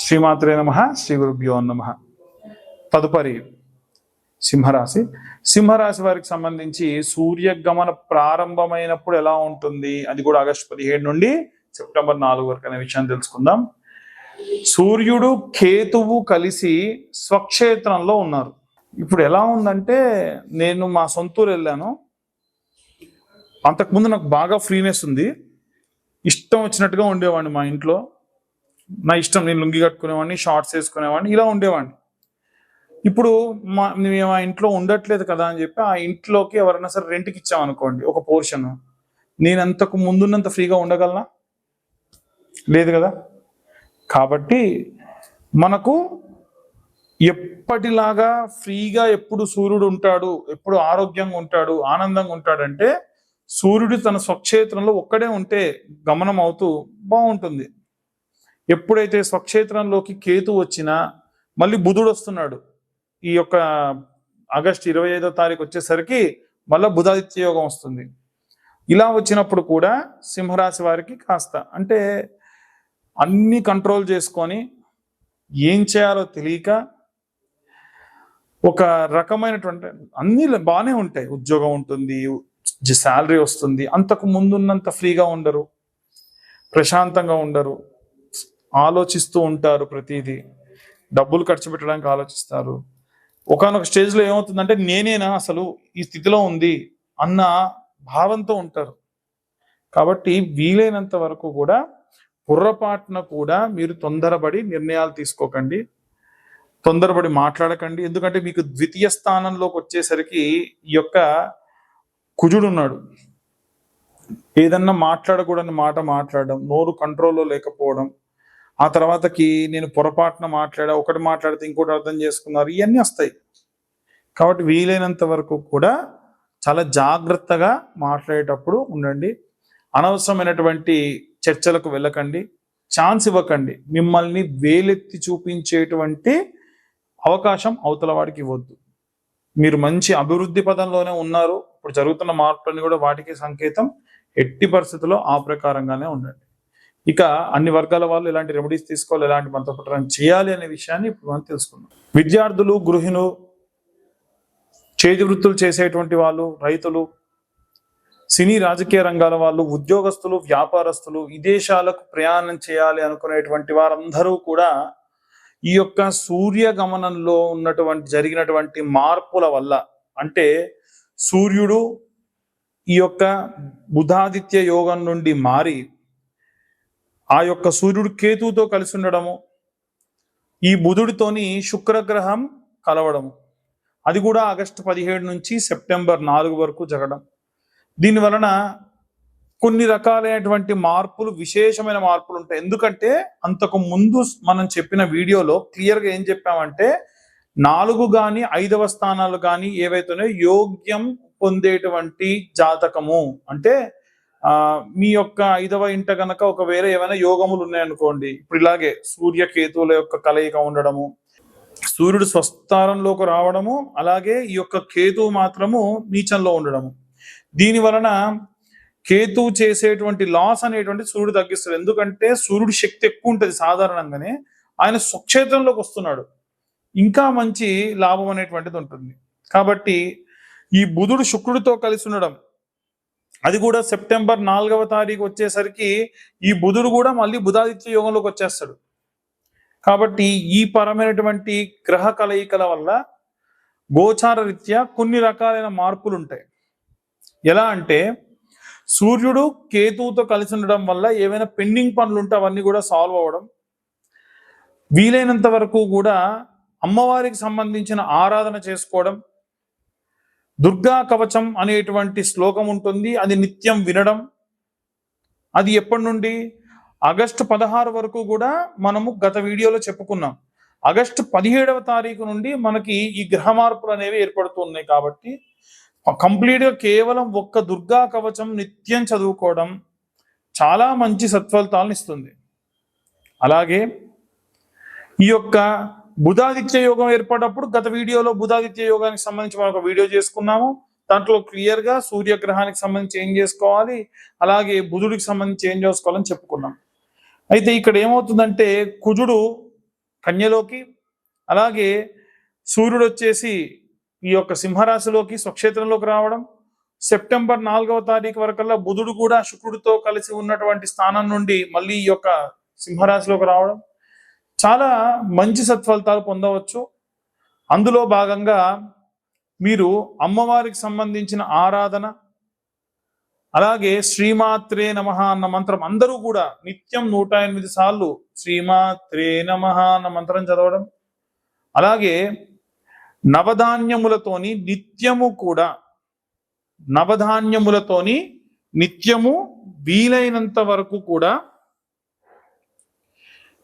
శ్రీమాత్రే నమ శ్రీ గురుభ్యో నమ. తదుపరి సింహరాశి. సింహరాశి వారికి సంబంధించి సూర్యగమన ప్రారంభమైనప్పుడు ఎలా ఉంటుంది? అది కూడా ఆగస్టు పదిహేడు నుండి సెప్టెంబర్ నాలుగు వరకు అనే విషయాన్ని తెలుసుకుందాం. సూర్యుడు కేతువు కలిసి స్వక్షేత్రంలో ఉన్నారు. ఇప్పుడు ఎలా ఉందంటే నేను మా సొంతూరు వెళ్ళాను. అంతకుముందు నాకు బాగా ఫ్రీనెస్ ఉంది. ఇష్టం వచ్చినట్టుగా ఉండేవాడిని మా ఇంట్లో. నా ఇష్టం నేను లుంగి కట్టుకునేవాడిని షార్ట్స్ వేసుకునేవాడిని ఇలా ఉండేవాడిని. ఇప్పుడు మా మేము ఆ ఇంట్లో ఉండట్లేదు కదా అని చెప్పి ఆ ఇంట్లోకి ఎవరైనా సరే రెంట్కి ఇచ్చామనుకోండి ఒక పోర్షన్ నేను అంతకు ముందున్నంత ఫ్రీగా ఉండగలనా? లేదు కదా? కాబట్టి మనకు ఎప్పటిలాగా ఫ్రీగా ఎప్పుడు సూర్యుడు ఉంటాడు ఎప్పుడు ఆరోగ్యంగా ఉంటాడు ఆనందంగా ఉంటాడంటే సూర్యుడు తన స్వక్షేత్రంలో ఒక్కడే ఉంటే గమనం అవుతూ బాగుంటుంది. ఎప్పుడైతే స్వక్షేత్రంలోకి కేతు వచ్చినా మళ్ళీ బుధుడు వస్తున్నాడు. ఈ యొక్క ఆగస్ట్ ఇరవై ఐదో తారీఖు వచ్చేసరికి మళ్ళీ బుధాదిత్య యోగం వస్తుంది. ఇలా వచ్చినప్పుడు కూడా సింహరాశి వారికి కాస్త అంటే అన్ని కంట్రోల్ చేసుకొని ఏం చేయాలో తెలియక ఒక రకమైనటువంటి అన్ని బాగానే ఉంటాయి. ఉద్యోగం ఉంటుంది శాలరీ వస్తుంది అంతకు ముందున్నంత ఫ్రీగా ఉండరు ప్రశాంతంగా ఉండరు. ఆలోచిస్తూ ఉంటారు ప్రతిదీ. డబ్బులు ఖర్చు పెట్టడానికి ఆలోచిస్తారు. ఒకనొక స్టేజ్లో ఏమవుతుందంటే నేనేనా అసలు ఈ స్థితిలో ఉంది అన్న భావంతో ఉంటారు. కాబట్టి వీలైనంత వరకు కూడా పొర్రపాటున కూడా మీరు తొందరపడి నిర్ణయాలు తీసుకోకండి. తొందరపడి మాట్లాడకండి. ఎందుకంటే మీకు ద్వితీయ స్థానంలోకి వచ్చేసరికి ఈ యొక్క కుజుడు ఉన్నాడు ఏదన్నా మాట్లాడకూడని మాట మాట్లాడడం నోరు కంట్రోల్లో లేకపోవడం ఆ తర్వాతకి నేను పొరపాటున మాట్లాడా ఒకటి మాట్లాడితే ఇంకోటి అర్థం చేసుకున్నారు ఇవన్నీ వస్తాయి. కాబట్టి వీలైనంత వరకు కూడా చాలా జాగ్రత్తగా మాట్లాడేటప్పుడు ఉండండి. అనవసరమైనటువంటి చర్చలకు వెళ్ళకండి. ఛాన్స్ ఇవ్వకండి. మిమ్మల్ని వేలెత్తి చూపించేటువంటి అవకాశం అవతల వాడికి ఇవ్వద్దు. మీరు మంచి అభివృద్ధి పదంలోనే ఉన్నారు. ఇప్పుడు జరుగుతున్న మార్పులన్నీ కూడా వాటికి సంకేతం. ఎట్టి పరిస్థితుల్లో ఆ ప్రకారంగానే ఉండండి. ఇక అన్ని వర్గాల వాళ్ళు ఎలాంటి రెమెడీస్ తీసుకోవాలి ఎలాంటి మంత్రపట్టడం చేయాలి అనే విషయాన్ని ఇప్పుడు మనం తెలుసుకుందాం. విద్యార్థులు గృహిణులు చేతి వృత్తులు చేసేటువంటి వాళ్ళు రైతులు సినీ రాజకీయ రంగాల వాళ్ళు ఉద్యోగస్తులు వ్యాపారస్తులు విదేశాలకు ప్రయాణం చేయాలి అనుకునేటువంటి వారందరూ కూడా ఈ యొక్క సూర్య గమనంలో ఉన్నటువంటి జరిగినటువంటి మార్పుల వల్ల అంటే సూర్యుడు ఈ యొక్క బుధాదిత్య యోగం నుండి మారి ఆ యొక్క సూర్యుడు కేతువుతో కలిసి ఉండడము ఈ బుధుడితోని శుక్రగ్రహం కలవడము. అది కూడా ఆగస్టు పదిహేడు నుంచి సెప్టెంబర్ నాలుగు వరకు జరగడం. దీని వలన కొన్ని రకాలైనటువంటి మార్పులు విశేషమైన మార్పులు ఉంటాయి. ఎందుకంటే అంతకు ముందు మనం చెప్పిన వీడియోలో క్లియర్గా ఏం చెప్పామంటే నాలుగు కానీ ఐదవ స్థానాలు కానీ ఏవైతేనే యోగ్యం పొందేటువంటి జాతకము. అంటే మీ యొక్క ఐదవ ఇంట గనక ఒక వేరే ఏమైనా యోగములు ఉన్నాయనుకోండి ఇప్పుడు ఇలాగే సూర్య కేతువుల యొక్క కలయిక ఉండడము సూర్యుడు స్వస్థానంలోకి రావడము అలాగే ఈ యొక్క కేతువు మాత్రము నీచంలో ఉండడము. దీని వలన కేతువు చేసేటువంటి లాస్ అనేటువంటి సూర్యుడు తగ్గిస్తాడు. ఎందుకంటే సూర్యుడి శక్తి ఎక్కువ ఉంటుంది సాధారణంగానే ఆయన స్వక్షేత్రంలోకి వస్తున్నాడు. ఇంకా మంచి లాభం అనేటువంటిది ఉంటుంది. కాబట్టి ఈ బుధుడు శుక్రుడితో కలిసి ఉండడం అది కూడా సెప్టెంబర్ నాలుగవ తారీఖు వచ్చేసరికి ఈ బుధుడు కూడా మళ్ళీ బుధాదిత్య యోగంలోకి వచ్చేస్తాడు. కాబట్టి ఈ పరమైనటువంటి గ్రహ కలయికల వల్ల గోచార రీత్యా కొన్ని రకాలైన మార్పులు ఉంటాయి ఎలా అంటే సూర్యుడు కేతువుతో కలిసి ఉండడం వల్ల ఏవైనా పెండింగ్ పనులు ఉంటే అవన్నీ కూడా సాల్వ్ అవ్వడం. వీలైనంత వరకు కూడా అమ్మవారికి సంబంధించిన ఆరాధన చేసుకోవడం. దుర్గా కవచం అనేటువంటి శ్లోకం ఉంటుంది. అది నిత్యం వినడం. అది ఎప్పటి నుండి? ఆగస్టు పదహారు వరకు కూడా మనము గత వీడియోలో చెప్పుకున్నాం. ఆగస్టు పదిహేడవ తారీఖు నుండి మనకి ఈ గ్రహ మార్పులు అనేవి ఏర్పడుతున్నాయి కాబట్టి కంప్లీట్గా కేవలం ఒక్క దుర్గా కవచం నిత్యం చదువుకోవడం చాలా మంచి సత్ఫలితాలను ఇస్తుంది. అలాగే ఈ యొక్క బుధాదిత్య యోగం ఏర్పడినప్పుడు గత వీడియోలో బుధాదిత్య యోగానికి సంబంధించి మనం ఒక వీడియో చేసుకున్నాము. దాంట్లో క్లియర్గా సూర్యగ్రహానికి సంబంధించి ఏం చేసుకోవాలి అలాగే బుధుడికి సంబంధించి ఏం చేసుకోవాలని చెప్పుకున్నాం. అయితే ఇక్కడ ఏమవుతుందంటే కుజుడు కన్యలోకి అలాగే సూర్యుడు వచ్చేసి ఈ యొక్క సింహరాశిలోకి స్వక్షేత్రంలోకి రావడం. సెప్టెంబర్ నాలుగవ తారీఖు వరకల్లా బుధుడు కూడా శుక్రుడితో కలిసి ఉన్నటువంటి స్థానం నుండి మళ్ళీ ఈ యొక్క సింహరాశిలోకి రావడం. చాలా మంచి సత్ఫలితాలు పొందవచ్చు. అందులో భాగంగా మీరు అమ్మవారికి సంబంధించిన ఆరాధన అలాగే శ్రీమాత్రే నమ అన్న మంత్రం అందరూ కూడా నిత్యం నూట ఎనిమిది సార్లు శ్రీమాత్రే నమ అన్న మంత్రం చదవడం అలాగే నవధాన్యములతోని నిత్యము కూడా నవధాన్యములతోని నిత్యము వీలైనంత వరకు కూడా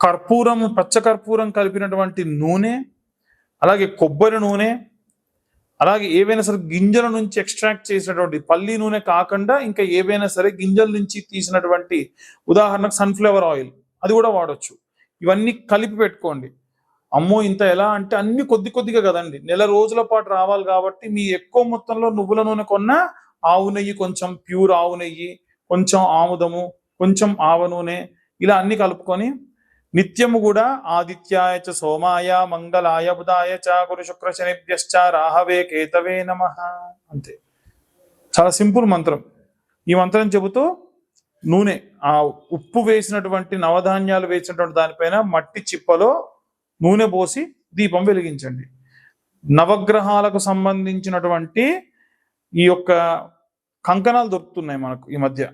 కర్పూరం పచ్చ కర్పూరం కలిపినటువంటి నూనె అలాగే కొబ్బరి నూనె అలాగే ఏవైనా సరే గింజల నుంచి ఎక్స్ట్రాక్ట్ చేసినటువంటి పల్లి నూనె కాకుండా ఇంకా ఏవైనా సరే గింజల నుంచి తీసినటువంటి ఉదాహరణకు సన్ఫ్లవర్ ఆయిల్ అది కూడా వాడచ్చు. ఇవన్నీ కలిపి పెట్టుకోండి. అమ్మో ఇంత ఎలా అంటే అన్ని కొద్ది కొద్దిగా కదండి. నెల రోజుల పాటు రావాలి కాబట్టి మీ ఎక్కువ మొత్తంలో నువ్వుల నూనె కొన్నా ఆవు నెయ్యి కొంచెం ప్యూర్ ఆవు నెయ్యి కొంచెం ఆముదము కొంచెం ఆవ నూనె ఇలా అన్ని కలుపుకొని నిత్యము కూడా ఆదిత్యాయ చ సోమాయ మంగళాయ బుధాయ చ గురు శుక్ర శనిభ్యశ్చ రాహవే కేతవే నమ. అంతే. చాలా సింపుల్ మంత్రం. ఈ మంత్రం చెబుతూ నూనె ఆ ఉప్పు వేసినటువంటి నవధాన్యాలు వేసినటువంటి దానిపైన మట్టి చిప్పలో నూనె పోసి దీపం వెలిగించండి. నవగ్రహాలకు సంబంధించినటువంటి ఈ యొక్క కంకణాలు దొరుకుతున్నాయి మనకు ఈ మధ్య.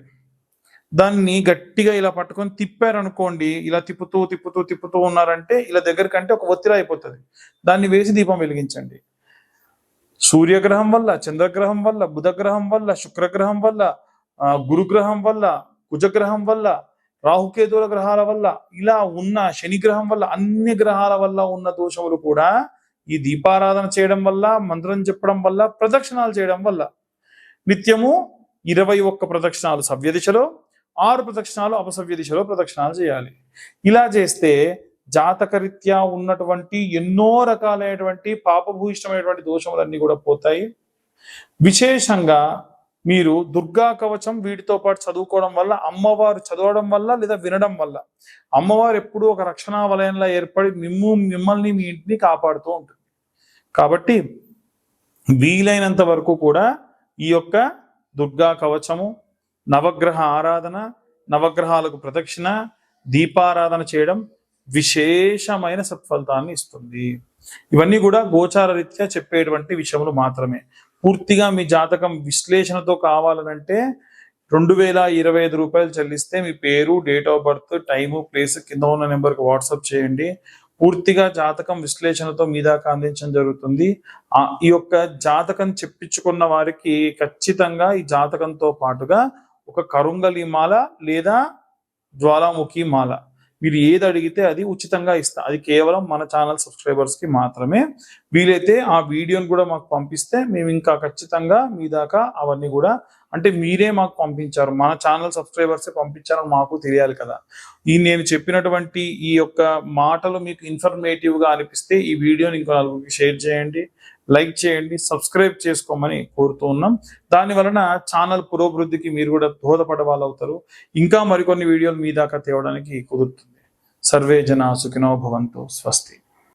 దాన్ని గట్టిగా ఇలా పట్టుకొని తిప్పారనుకోండి ఇలా తిప్పుతూ తిప్పుతూ తిప్పుతూ ఉన్నారంటే ఇలా దగ్గరకంటే ఒక ఒత్తిడి అయిపోతుంది. దాన్ని వేసి దీపం వెలిగించండి. సూర్యగ్రహం వల్ల చంద్రగ్రహం వల్ల బుధగ్రహం వల్ల శుక్రగ్రహం వల్ల ఆ, గురుగ్రహం వల్ల కుజగ్రహం వల్ల రాహుకేతుల గ్రహాల వల్ల ఇలా ఉన్న శనిగ్రహం వల్ల అన్ని గ్రహాల వల్ల ఉన్న దోషములు కూడా ఈ దీపారాధన చేయడం వల్ల మంత్రం చెప్పడం వల్ల ప్రదక్షిణాలు చేయడం వల్ల. నిత్యము ఇరవై ఒక్క ప్రదక్షిణాలు సవ్య దిశలో ఆరు ప్రదక్షిణాలు అపసవ్య దిశలో ప్రదక్షిణాలు చేయాలి. ఇలా చేస్తే జాతకరీత్యా ఉన్నటువంటి ఎన్నో రకాలైనటువంటి పాపభూయిష్టమైనటువంటి దోషములన్నీ కూడా పోతాయి. విశేషంగా మీరు దుర్గా కవచం వీటితో పాటు చదువుకోవడం వల్ల అమ్మవారు చదవడం వల్ల లేదా వినడం వల్ల అమ్మవారు ఎప్పుడూ ఒక రక్షణా వలయంలో ఏర్పడి మిమ్ము మిమ్మల్ని మీ ఇంటిని కాపాడుతూ ఉంటుంది. కాబట్టి వీలైనంత వరకు కూడా ఈ యొక్క దుర్గా కవచము నవగ్రహ ఆరాధన నవగ్రహాలకు ప్రదక్షిణ దీపారాధన చేయడం విశేషమైన సత్ఫలితాన్ని ఇస్తుంది. ఇవన్నీ కూడా గోచార రీత్యా చెప్పేటువంటి విషయములు మాత్రమే. పూర్తిగా మీ జాతకం విశ్లేషణతో కావాలనంటే రెండు వేల ఇరవై ఐదు రూపాయలు చెల్లిస్తే మీ పేరు date of birth time place కింద ఉన్న నెంబర్కి వాట్సాప్ చేయండి. పూర్తిగా జాతకం విశ్లేషణతో మీ దాకా అందించడం జరుగుతుంది. ఈ యొక్క జాతకం చెప్పించుకున్న వారికి ఖచ్చితంగా ఈ జాతకంతో పాటుగా ఒక కరుంగలి మాల లేదా జ్వాలాముఖి మాల. మీరు ఏది అడిగితే అది ఉచితంగా ఇస్తా. అది కేవలం మన ఛానల్ సబ్స్క్రైబర్స్కి మాత్రమే. వీలైతే ఆ వీడియోని కూడా మాకు పంపిస్తే మేము ఇంకా ఖచ్చితంగా మీ దాకా అవన్నీ కూడా అంటే మీరే మాకు పంపించారు. మన ఛానల్ సబ్స్క్రైబర్సే పంపించారని మాకు తెలియాలి కదా. ఈ నేను చెప్పినటువంటి ఈ యొక్క మాటలు మీకు ఇన్ఫర్మేటివ్గా అనిపిస్తే ఈ వీడియోని ఇంకో నలుగురికి షేర్ చేయండి. లైక్ చేయండి సబ్స్క్రైబ్ చేసుకోమని కోరుతూ ఉన్నాం. దాని వలన ఛానల్ పురోభివృద్ధికి మీరు కూడా దోహదపడే వాళ్ళు అవుతారు ఇంకా మరికొన్ని వీడియోలు మీ దాకా తేవడానికి కుదురుతుంది. సర్వే జన సుఖినో భవంతు. స్వస్తి.